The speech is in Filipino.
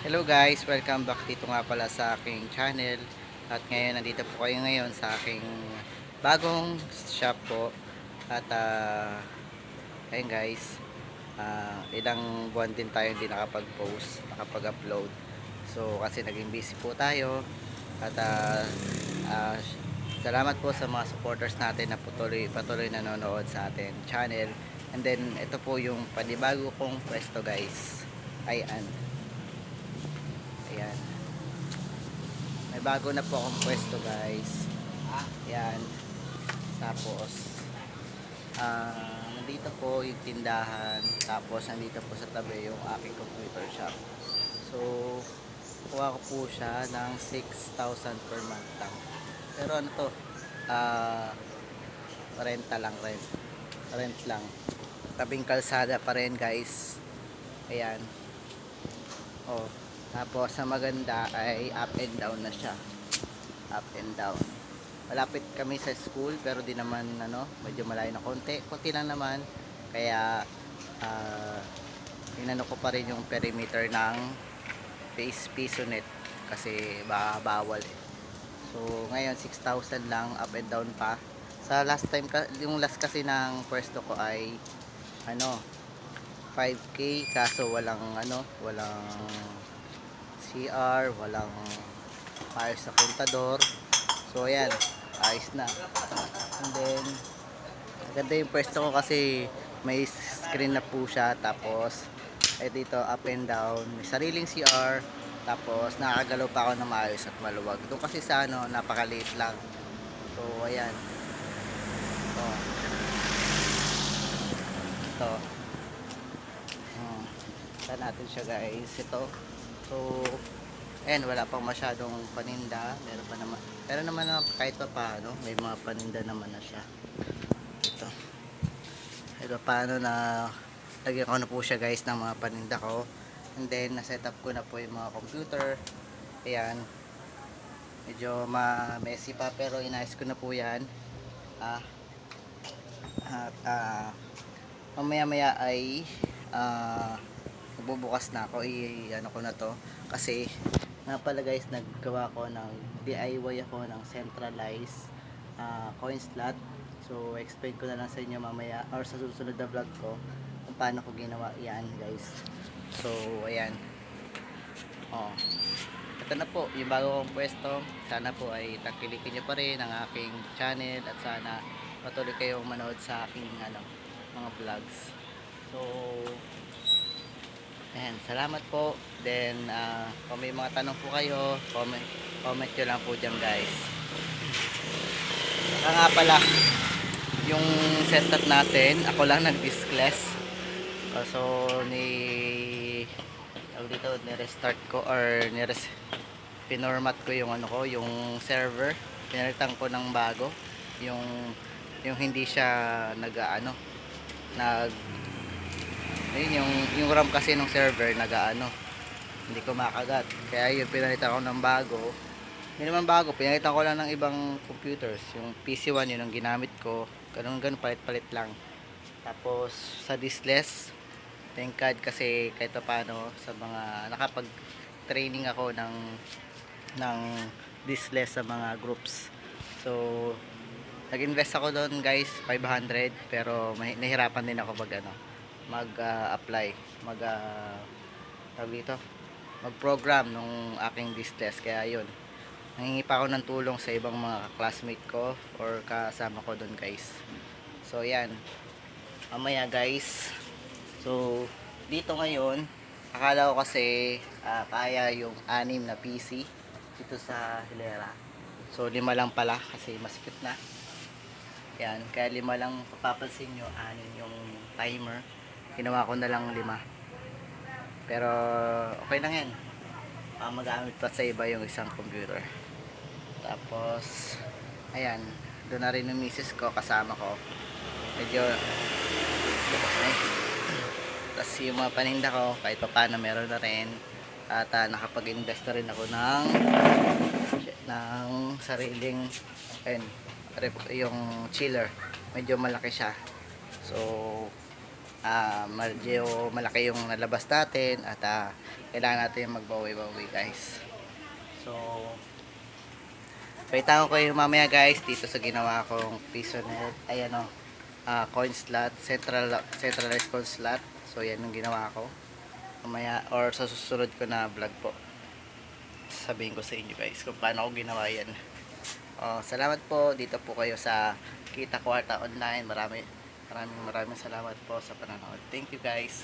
Hello guys, welcome back dito nga pala sa aking channel. At ngayon nandito po kayo ngayon sa aking bagong shop po. At ah, ayun guys ah, ilang buwan din tayo hindi nakapag-post, nakapag-upload. So kasi naging busy po tayo. At ah, ah, salamat po sa mga supporters natin na patuloy, patuloy nanonood sa ating channel. And then ito po yung panibago kong pwesto guys. Ayan. Ayan. May bago na po akong pwesto guys. Ayan. Tapos, ah, nandito po yung tindahan. Tapos, nandito po sa tabi yung aking computer shop. So, kuha ko po siya ng 6,000 per month lang. Pero ano to? Ah, renta lang, rent. Rent lang. Tabing kalsada pa rin guys. Ayan. Oh, tapos sa maganda ay up and down na siya. Up and down. Malapit kami sa school pero di naman ano, medyo malayo na konti. Konti lang naman. Kaya ah inano ko pa rin yung perimeter ng face piso net kasi ba bawal eh. So ngayon 6,000 lang up and down pa. Sa last time yung last kasi ng pwesto ko ay ano 5k kaso walang ano, walang CR, walang ayos sa kontador. So ayan, ayos na. And then maganda yung pwesto ko kasi may screen na po siya tapos eh dito up and down, may sariling CR tapos nakakagalaw pa ako na maayos at maluwag. Doon kasi sa ano, napakaliit lang. So ayan. Ito. Ito. Hmm. Ito natin siya guys. Ito. So, ayan, wala pang masyadong paninda. Meron pa naman. Pero naman na kahit pa paano, may mga paninda naman na siya. Ito. Pa paano na lagyan ko na po siya guys ng mga paninda ko. And then, na-set up ko na po yung mga computer. Ayan. Medyo ma-messy pa pero inayos ko na po yan. Ah, at ah, mamaya maya ay ah, magbubukas na ako i ano ko na to. Kasi nga pala guys naggawa ko ng DIY ako ng centralized ah, coin slot. So explain ko na lang sa inyo mamaya or sa susunod na vlog ko kung paano ko ginawa yan guys. So ayan. Oh. Ito na po yung bago kong pwesto. Sana po ay tangkilikin nyo pa rin ang aking channel at sana patuloy kayong manood sa aking ano, mga vlogs. So ayan salamat po. Then ah, kung may mga tanong po kayo comment, comment nyo lang po dyan guys. Saka nga pala yung setup natin ako lang nag-discless. Uh, so ni dito ni-restart ko or ni-res pinormat ko yung ano ko yung server. Pinalitan ko ng bago. Yung yung hindi siya nag ano nag ayun yung yung RAM kasi ng server nag ano hindi ko makagat. Kaya yun pinalitan ko ng bago. Hindi naman bago pinalitan ko lang ng ibang computers. Yung PC1 yun ang ginamit ko. Ganun ganun palit palit lang. Tapos sa diskless thank God kasi kahit pa paano sa mga nakapag training ako ng ng diskless sa mga groups. So nag-invest ako doon guys 500 pero nahirapan din ako pag ano mag-apply mag uh, tawag dito mag-program nung aking diskless kaya yun nangingi pa ako ng tulong sa ibang mga classmate ko or kasama ko doon guys. So yan. Mamaya guys. So dito ngayon akala ko kasi ah, kaya yung anim na PC dito sa hilera. So lima lang pala kasi masikip na. Yan kaya lima lang papapansin nyo anim yung timer ginawa ko na lang lima. Pero okay lang yan. Ah, magamit pa sa iba yung isang computer. Tapos ayan. Doon na rin yung misis ko kasama ko. Medyo ay, tapos yung mga paninda ko kahit pa paano meron na rin. At ah, nakapag-invest na rin ako ng ng sariling rep- yung chiller. Medyo malaki siya. So ah, medyo malaki yung nalabas natin at ah, kailangan natin magbawi-bawi guys. So, Paitan ko kayo mamaya guys dito sa ginawa kong piso net. Ayan o. ah, coin slot. Central, centralized coin slot. So yan yung ginawa ko. Mamaya or sa susunod ko na vlog po. Sabihin ko sa inyo guys kung paano ko ginawa yan. Oh, salamat po dito po kayo sa Kita Kwarta Online. Marami, maraming maraming salamat po sa panonood. Thank you guys.